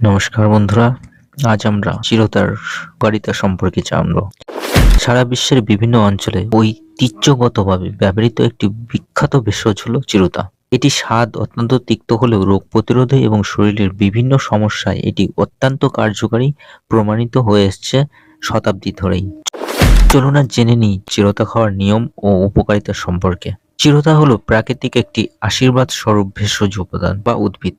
নমস্কার বন্ধুরা, আজ আমরা চিরতার উপকারিতা সম্পর্কে জানব। সারা বিশ্বের বিভিন্ন অঞ্চলে ঐতিহ্যগতভাবে ব্যবহৃত একটি বিখ্যাত ভেষজ হলো চিরতা। এটি স্বাদ অত্যন্ত তিক্ত হলেও রোগ প্রতিরোধে এবং শরীরের বিভিন্ন সমস্যায় এটি অত্যন্ত কার্যকারী প্রমাণিত হয়ে এসছে শতাব্দী ধরেই। চলুন আর জেনে নিই চিরতা খাওয়ার নিয়ম ও উপকারিতা সম্পর্কে। চিরতা হলো প্রাকৃতিক একটি আশীর্বাদ স্বরূপ ভেষজ উপাদান বা উদ্ভিদ।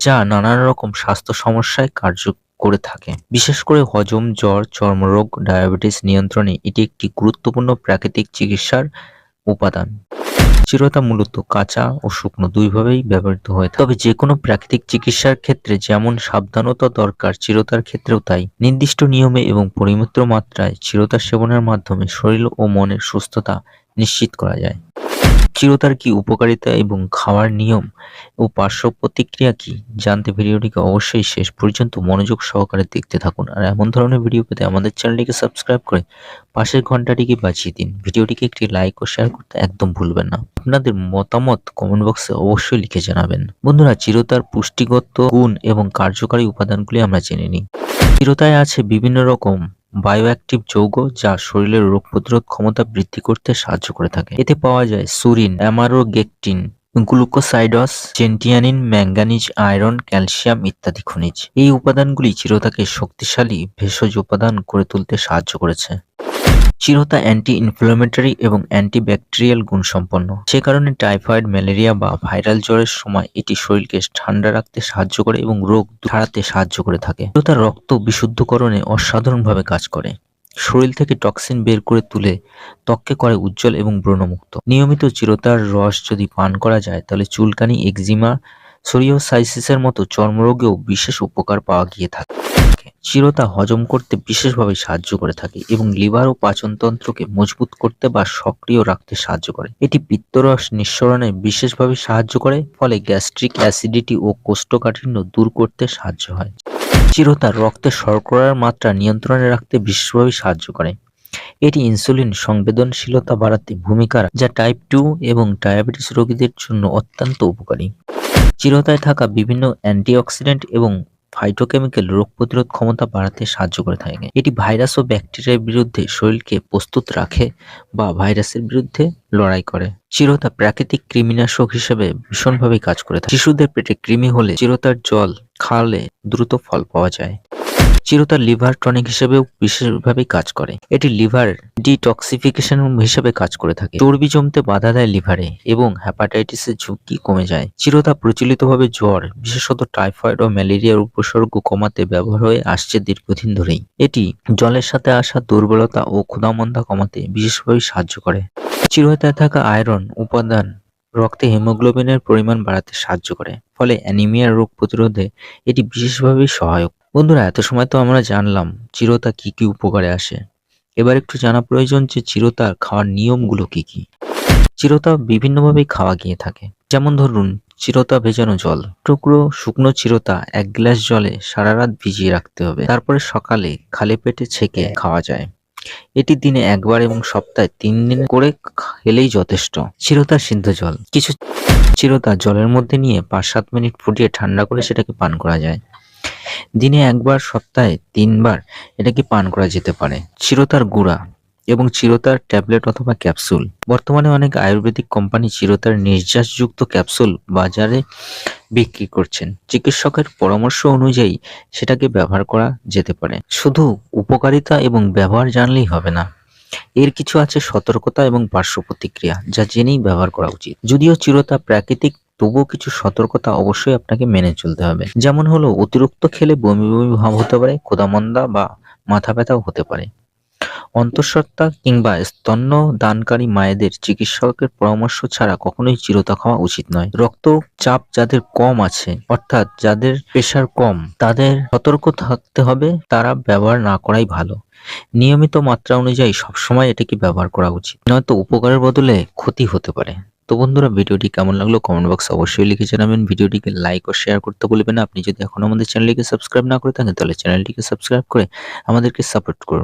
যা নানান রকম স্বাস্থ্য সমস্যায় কার্য করে থাকে। বিশেষ করে হজম জ্বর, চর্মরোগ, ডায়াবেটিস নিয়ন্ত্রণে এটি একটি গুরুত্বপূর্ণ প্রাকৃতিক চিকিৎসার উপাদান। চিরতা মূলত কাঁচা ও শুকনো দুইভাবেই ব্যবহৃত হয়ে তবে যে কোনো প্রাকৃতিক চিকিৎসার ক্ষেত্রে যেমন সাবধানতা দরকার চিরতার ক্ষেত্রেও তাই। নির্দিষ্ট নিয়মে এবং পরিমিত মাত্রায় চিরতা সেবনের মাধ্যমে শরীর ও মনের সুস্থতা নিশ্চিত করা যায়। চিরতার কি উপকারিতা এবং খাওয়ার নিয়ম ও পার্শ্ব প্রতিক্রিয়া কি? জানতে ভিডিওটিকে অবশ্যই শেষ পর্যন্ত মনোযোগ সহকারে দেখতে থাকুন। আর এমন ধরনের ভিডিও পেতে আমাদের চ্যানেলটিকে সাবস্ক্রাইব করে পাশের ঘন্টাটিকে বাজিয়ে দিন। ভিডিওটিকে একটি লাইক ও শেয়ার করতে একদম ভুলবেন না। আপনাদের মতামত কমেন্ট বক্সে অবশ্যই লিখে জানাবেন। বন্ধুরা, চিরতার পুষ্টিগত গুণ এবং কার্যকারী উপাদানগুলি আমরা জেনে নিই। চিরতায় আছে বিভিন্ন রকম বায়োঅ্যাক্টিভ যৌগ যা শরীরের রোগ প্রতিরোধ ক্ষমতা বৃদ্ধি করতে সাহায্য করে থাকে। এতে পাওয়া যায় সুরিন, amarogentin, glucosides, gentianine manganese iron, calcium ইত্যাদি খনিজ। এই উপাদানগুলি চিরতাকে শক্তিশালী ভেষজ উপাদান করে তুলতে সাহায্য করেছে। চিরতা অ্যান্টি ইনফ্লামেটরি এবং অ্যান্টিব্যাকটেরিয়াল গুণসম্পন্ন। সে কারণে টাইফয়েড ম্যালেরিয়া বা ভাইরাল জ্বরের সময় এটি শরীরকে ঠান্ডা রাখতে সাহায্য করে এবং রোগ হারাতে সাহায্য করে থাকে। চিরতা রক্ত বিশুদ্ধকরণে অসাধারণভাবে কাজ করে। শরীর থেকে টক্সিন বের করে তুলে ত্বককে করে উজ্জ্বল এবং ব্রণমুক্ত। নিয়মিত চিরতার রস যদি পান করা যায়, তাহলে চুলকানি এক্সিমা সোরিওসাইসিসের মতো চর্মরোগেও বিশেষ উপকার পাওয়া গিয়ে থাকে। চিরতা হজম করতে বিশেষভাবে সাহায্য করে থাকে এবং লিভার ও পাচনতন্ত্রকে মজবুত করতে বা সক্রিয় রাখতে সাহায্য করে। এটি পিত্তরস নিঃসরণে বিশেষভাবে সাহায্য করে, ফলে গ্যাস্ট্রিক অ্যাসিডিটি ও কোষ্ঠকাঠিন্য দূর করতে সাহায্য হয়। চিরতা রক্তে শর্করার মাত্রা নিয়ন্ত্রণে রাখতে বিশেষভাবে সাহায্য করে। এটি ইনসুলিন সংবেদনশীলতা বাড়াতে ভূমিকা যা টাইপ টু এবং ডায়াবেটিস রোগীদের জন্য অত্যন্ত উপকারী। চিরতায় থাকা বিভিন্ন অ্যান্টিঅক্সিডেন্ট এবং ফাইটোকেমিক্যাল রোগ প্রতিরোধ ক্ষমতা বাড়াতে সাহায্য করে থাকে। এটি ভাইরাস ও ব্যাকটেরিয়ার বিরুদ্ধে শরীরকে প্রস্তুত রাখে বা ভাইরাসের বিরুদ্ধে লড়াই করে। চিরতা প্রাকৃতিক কৃমিনাশক হিসেবে ভীষণভাবে কাজ করে থাকে। শিশুদের পেটে কৃমি হলে চিরতার জল খাওয়ালে দ্রুত ফল পাওয়া যায়। চিরতা লিভার টনিক হিসেবেও বিশেষভাবে কাজ করে। এটি লিভার ডিটক্সিফিকেশন হিসেবে কাজ করে থাকে। চর্বি জমতে বাধা দেয় লিভারে এবং হ্যাপাটাইটিসের ঝুঁকি কমে যায়। চিরতা প্রচলিতভাবে জ্বর, বিশেষত টাইফয়েড ও ম্যালেরিয়ার উপসর্গ কমাতে ব্যবহার হয়ে আসছে দীর্ঘদিন ধরেই। এটি জলের সাথে আসা দুর্বলতা ও ক্ষুধামন্দা কমাতে বিশেষভাবে সাহায্য করে। চিরতায় থাকা আয়রন উপাদান রক্তে হিমোগ্লোবিনের পরিমাণ বাড়াতে সাহায্য করে, ফলে অ্যানিমিয়ার রোগ প্রতিরোধে এটি বিশেষভাবে সহায়ক। বন্ধুরা এত সময় তো আমরা জানলাম চিরতা কি কি উপকারে আসে। এবার একটু জানা প্রয়োজন যে চিরতা খাওয়ার নিয়মগুলো কি কি। চিরতা বিভিন্নভাবে খাওয়া গিয়ে থাকে। যেমন ধরুন চিরতা ভেজানো জল। টুকরো শুকনো চিরতা এক গ্লাস জলে সারা রাত ভিজিয়ে রাখতে হবে। তারপরে সকালে খালি পেটে ছেঁকে খাওয়া যায়। এটি দিনে একবার এবং সপ্তাহে তিন দিন করে খেলেই যথেষ্ট। চিরতা সিদ্ধ জল। কিছু চিরতা জলের মধ্যে নিয়ে পাঁচ সাত মিনিট ফুটিয়ে ঠান্ডা করে সেটাকে পান করা যায়। দিনে একবার সপ্তাহে তিনবার এটাকে পান করা যেতে পারে। চিরতার গুঁড়া এবং চিরতার ট্যাবলেট অথবা ক্যাপসুল। বর্তমানে অনেক আয়ুর্বেদিক কোম্পানি চিরতার নির্যাসযুক্ত ক্যাপসুল বাজারে বিক্রি করছেন। চিকিৎসকের পরামর্শ অনুযায়ী সেটাকে ব্যবহার করা যেতে পারে। শুধু উপকারিতা এবং ব্যবহার জানলেই হবে না। এর কিছু আছে সতর্কতা এবং পার্শ্ব প্রতিক্রিয়া, যা জেনেই ব্যবহার করা উচিত। যদিও চিরতা প্রাকৃতিক তবুও কিছু সতর্কতা অবশ্যই আপনাকে মেনে চলতে হবে। যেমন হলো, অতিরিক্ত খেলে বমি বমি ভাব হতে পারে, ক্ষুধামন্দা বা মাথা ব্যথাও হতে পারে। অন্তঃসত্ত্বা কিংবা স্তন্য দানকারী মায়েদের চিকিৎসকের পরামর্শ ছাড়া কখনোই চিরতা খাওয়া উচিত নয়। রক্তচাপ যাদের কম আছে, অর্থাৎ যাদের প্রেশার কম, তাদের সতর্ক থাকতে হবে, তারা ব্যবহার না করাই ভালো। নিয়মিত মাত্রা অনুযায়ী সবসময় এটাকে ব্যবহার করা উচিত। নয়তো উপকারের বদলে ক্ষতি হতে পারে। তো বন্ধুরা, ভিডিওটি কেমন লাগল কমেন্ট বক্স অবশ্যই লিখে জানাবেন। ভিডিওটিকে লাইক ও শেয়ার করতে বলবেন আপনি যদি এখন আমাদের চ্যানেলটিকে সাবস্ক্রাইব না করে থাকেন, তাহলে চ্যানেলটিকে সাবস্ক্রাইব করে আমাদেরকে সাপোর্ট করুন।